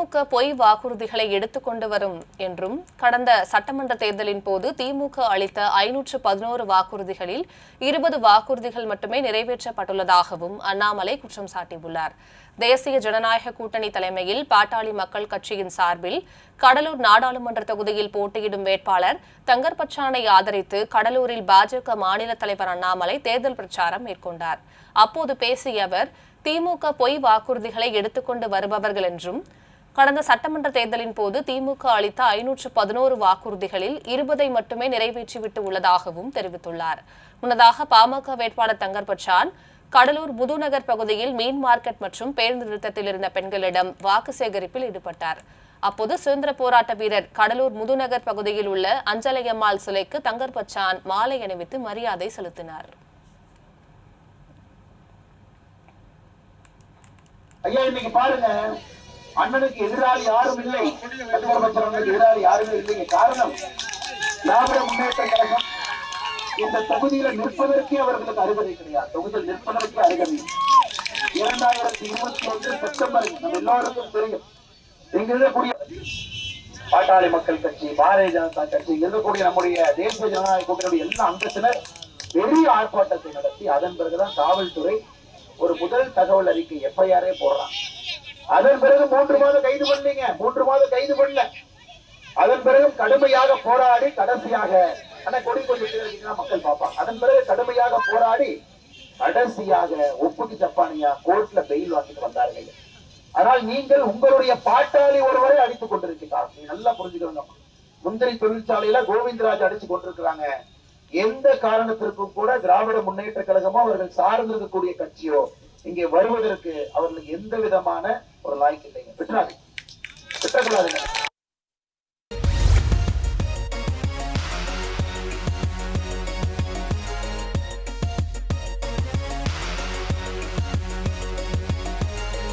திமுக பொய் வாக்குறுதிகளை எடுத்துக்கொண்டு வரும் என்றும் கடந்த சட்டமன்ற தேர்தலின் போது திமுக அளித்த ஐநூற்று பதினோரு வாக்குறுதிகளில் இருபது வாக்குறுதிகள் மட்டுமே நிறைவேற்றப்பட்டுள்ளதாகவும் அண்ணாமலை குற்றம் சாட்டியுள்ளார். தேசிய ஜனநாயக கூட்டணி தலைமையில் பாட்டாளி மக்கள் கட்சியின் சார்பில் கடலூர் நாடாளுமன்ற தொகுதியில் போட்டியிடும் வேட்பாளர் தங்கர்பச்சானை ஆதரித்து கடலூரில் பாஜக மாநில தலைவர் அண்ணாமலை தேர்தல் பிரச்சாரம் மேற்கொண்டார். அப்போது பேசிய அவர் திமுக பொய் வாக்குறுதிகளை எடுத்துக்கொண்டு வருபவர்கள் என்றும் கடந்த சட்டமன்ற தேர்தலின் போது திமுக அளித்த ஐநூற்று பதினோரு வாக்குறுதிகளில் இருபதை மட்டுமே நிறைவேற்றிவிட்டு உள்ளதாகவும் தெரிவித்துள்ளார். முன்னதாக பாமக வேட்பாளர் தங்கர் பச்சான் கடலூர் புதுநகர் பகுதியில் மீன் மார்க்கெட் மற்றும் பேருந்து நிறுத்தத்தில் இருந்த பெண்களிடம் வாக்கு சேகரிப்பில் ஈடுபட்டார். அப்போது சுதந்திர போராட்ட வீரர் கடலூர் முதுநகர் பகுதியில் உள்ள அஞ்சலையம்மாள் சிலைக்கு தங்கர் பச்சான் மாலை அணிவித்து மரியாதை செலுத்தினார். ஐயா இன்னைக்கு பாருங்க. அண்ணனுக்கு எதிராளி யாரும் இல்லை. முதலமைச்சருக்கு எதிராளி யாருமே இல்லைங்க காரணம் திராவிட முன்னேற்ற கழகம். இந்த தொகுதியில நிற்பதற்கே அவர்களுக்கு அருகதை கிடையாது. தொகுதியில் நிற்பதற்கே அருகதை. இல்லை. இரண்டாயிரத்தி இருபத்தி ஒன்று செப்டம்பர் நம்ம எல்லாருக்கும் தெரியும். இங்க இருக்கக்கூடிய பாட்டாளி மக்கள் கட்சி பாரதிய ஜனதா கட்சி இருக்கக்கூடிய நம்முடைய தேசிய ஜனநாயக கூட்டணியுடைய எல்லா அங்கத்தினர் பெரிய ஆர்ப்பாட்டத்தை நடத்தி அதன் பிறகுதான் காவல்துறை ஒரு முதல் தகவல் அறிக்கை எஃப்ஐஆரே போடுறான் அதன் பிறகு மூன்று மாதம் கைது பண்ணீங்க. மூன்று மாதம் கைது பண்ணல. அதன் பிறகு கடுமையாக போராடி கடைசியாக ஆனா கொடி கொஞ்சம் மக்கள் பார்ப்பாங்க. அதன் பிறகு கடுமையாக போராடி கடைசியாக ஒப்புக்கு ஜப்பானியா கோர்ட்ல பெயில் வாங்கிட்டு வந்தார்கள். ஆனால் நீங்கள் உங்களுடைய பாட்டாளி ஒருவரை அடித்துக் கொண்டிருக்கிறார் நீ நல்லா புரிஞ்சுக்கணும் முந்திரி தொழிற்சாலையில கோவிந்தராஜ் அடிச்சு கொண்டிருக்கிறாங்க. எந்த காரணத்திற்கும் கூட திராவிட முன்னேற்ற கழகமோ அவர்கள் சார்ந்திருக்கக்கூடிய கட்சியோ இங்கே வருவதற்கு அவர்களுக்கு எந்த விதமான ஒரு லாய்க்கு இல்லைங்க. விட்டுறாங்க விட்டக்கூடாதுங்க